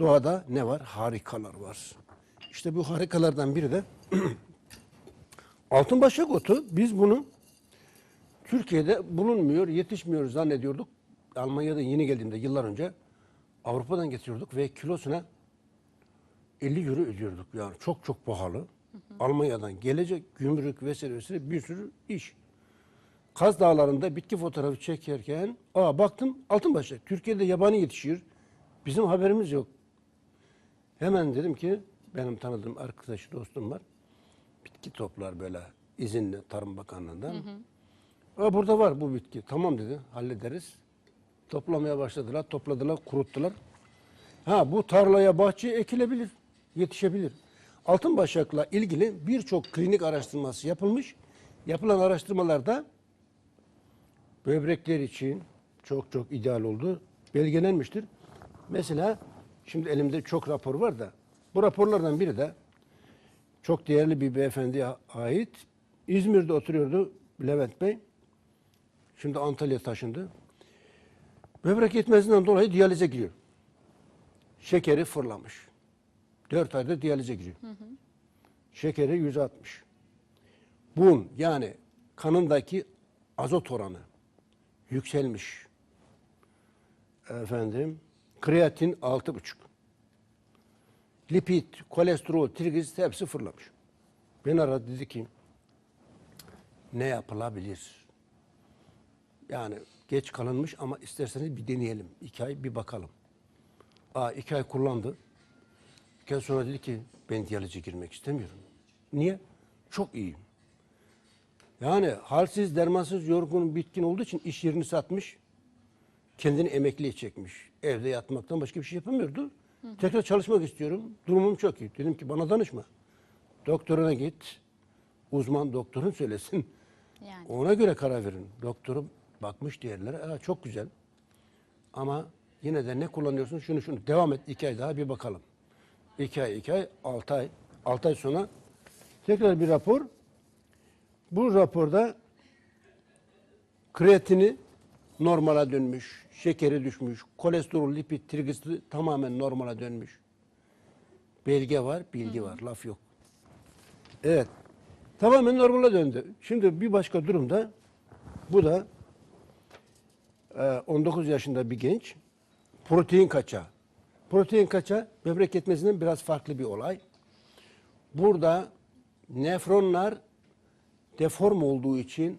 doğada ne var? Harikalar var. İşte bu harikalardan biri de altın başak otu. Biz bunu Türkiye'de bulunmuyor, yetişmiyor zannediyorduk. Almanya'da yeni geldiğimde yıllar önce Avrupa'dan getiriyorduk ve kilosuna 50 euro ödüyorduk. Yani çok çok pahalı. Almanya'dan gelecek gümrük vesaire vesaire bir sürü iş. Kaz Dağları'nda bitki fotoğrafı çekerken aa baktım altın başak. Türkiye'de yabani yetişiyor. Bizim haberimiz yok. Hemen dedim ki benim tanıdığım arkadaş dostum var. Bitki toplar böyle izinli Tarım Bakanlığı'ndan. Aa, burada var bu bitki. Tamam dedi hallederiz. Toplamaya başladılar. Topladılar, kuruttular. Ha bu tarlaya, bahçeye ekilebilir, yetişebilir. Altın başakla ilgili birçok klinik araştırması yapılmış. Yapılan araştırmalarda böbrekler için çok çok ideal oldu. Belgelenmiştir. Mesela şimdi elimde çok rapor var da bu raporlardan biri de çok değerli bir beyefendiye ait. İzmir'de oturuyordu Levent Bey. Şimdi Antalya taşındı. Böbrek yetmezliğinden dolayı diyalize giriyor. Şekeri fırlamış. 4 ayda diyalize giriyor. Şekeri 160. Bun yani kanındaki azot oranı yükselmiş. Efendim kreatin 6,5. Lipid, kolesterol, trigliserit hepsi fırlamış. Beni aradı dedi ki ne yapılabilir? Yani geç kalınmış ama isterseniz bir deneyelim. İki ay bir bakalım. Aa, iki ay kullandı. İki ay sonra dedi ki ben diyalize girmek istemiyorum. Niye? Çok iyiyim. Yani halsiz, dermansız, yorgun, bitkin olduğu için iş yerini satmış. Kendini emekliye çekmiş. Evde yatmaktan başka bir şey yapamıyordu. Tekrar çalışmak istiyorum. Durumum çok iyi. Dedim ki bana danışma. Doktoruna git. Uzman doktorun söylesin. Yani. Ona göre karar verin. Doktorum bakmış diğerlere. Aa, çok güzel. Ama yine de ne kullanıyorsun? Şunu şunu. Devam et. iki ay daha bir bakalım. İki ay, iki ay, altı ay. Altı ay sonra tekrar bir rapor. Bu raporda kreatini normala dönmüş, şekeri düşmüş, kolesterol, lipid, trigliserit tamamen normala dönmüş. Belge var, bilgi var, laf yok. Evet. Tamamen normale döndü. Şimdi bir başka durumda bu da e, 19 yaşında bir genç protein kaçağı. Protein kaçağı böbrek yetmesinden biraz farklı bir olay. Burada nefronlar deform olduğu için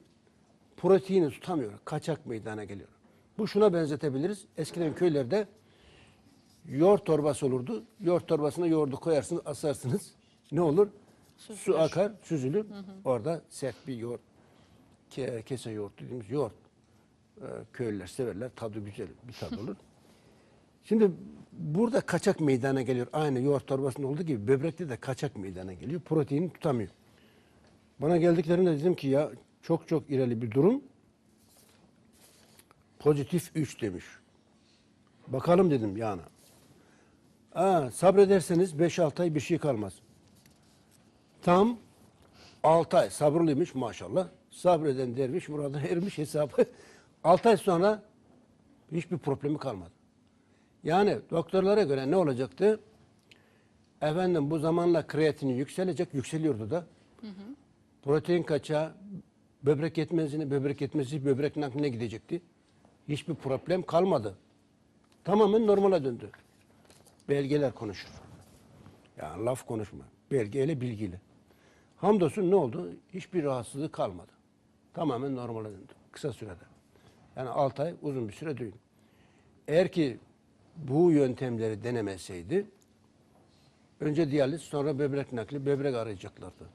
proteini tutamıyor. Kaçak meydana geliyor. Bu şuna benzetebiliriz. Eskiden köylerde yoğurt torbası olurdu. Yoğurt torbasına yoğurdu koyarsınız, asarsınız. Ne olur? Su akar, süzülür. Orada sert bir yoğurt, ke- kese yoğurt dediğimiz yoğurt. Ee, köylüler severler. Tadı güzel bir tad olur. Şimdi burada kaçak meydana geliyor. Aynı yoğurt torbasında olduğu gibi böbrekte de kaçak meydana geliyor. Proteini tutamıyor. Bana geldiklerinde dedim ki ya çok çok ileri bir durum. Pozitif 3 demiş. Bakalım dedim yani. Aa, sabrederseniz 5-6 ay bir şey kalmaz. Tam 6 ay sabırlıymış maşallah. Sabreden derviş muradına ermiş hesabı. 6 ay sonra hiçbir problemi kalmadı. Yani doktorlara göre ne olacaktı? Efendim bu zamanla kreatini yükselecek, yükseliyordu da. Protein kaçağı, böbrek yetmezliğine, böbrek yetmezliği böbrek nakline gidecekti. Hiçbir problem kalmadı. Tamamen normale döndü. Belgeler konuşur. Yani laf konuşma. Belgeyle, bilgiyle. Hamdolsun ne oldu? Hiçbir rahatsızlığı kalmadı. Tamamen normale döndü. Kısa sürede. Yani 6 ay uzun bir süre değil. Eğer ki bu yöntemleri denemeseydi önce diyaliz sonra böbrek nakli, böbrek arayacaklardı.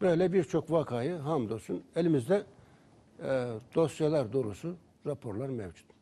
Böyle birçok vakayı hamdolsun elimizde e, dosyalar dolusu raporlar mevcut.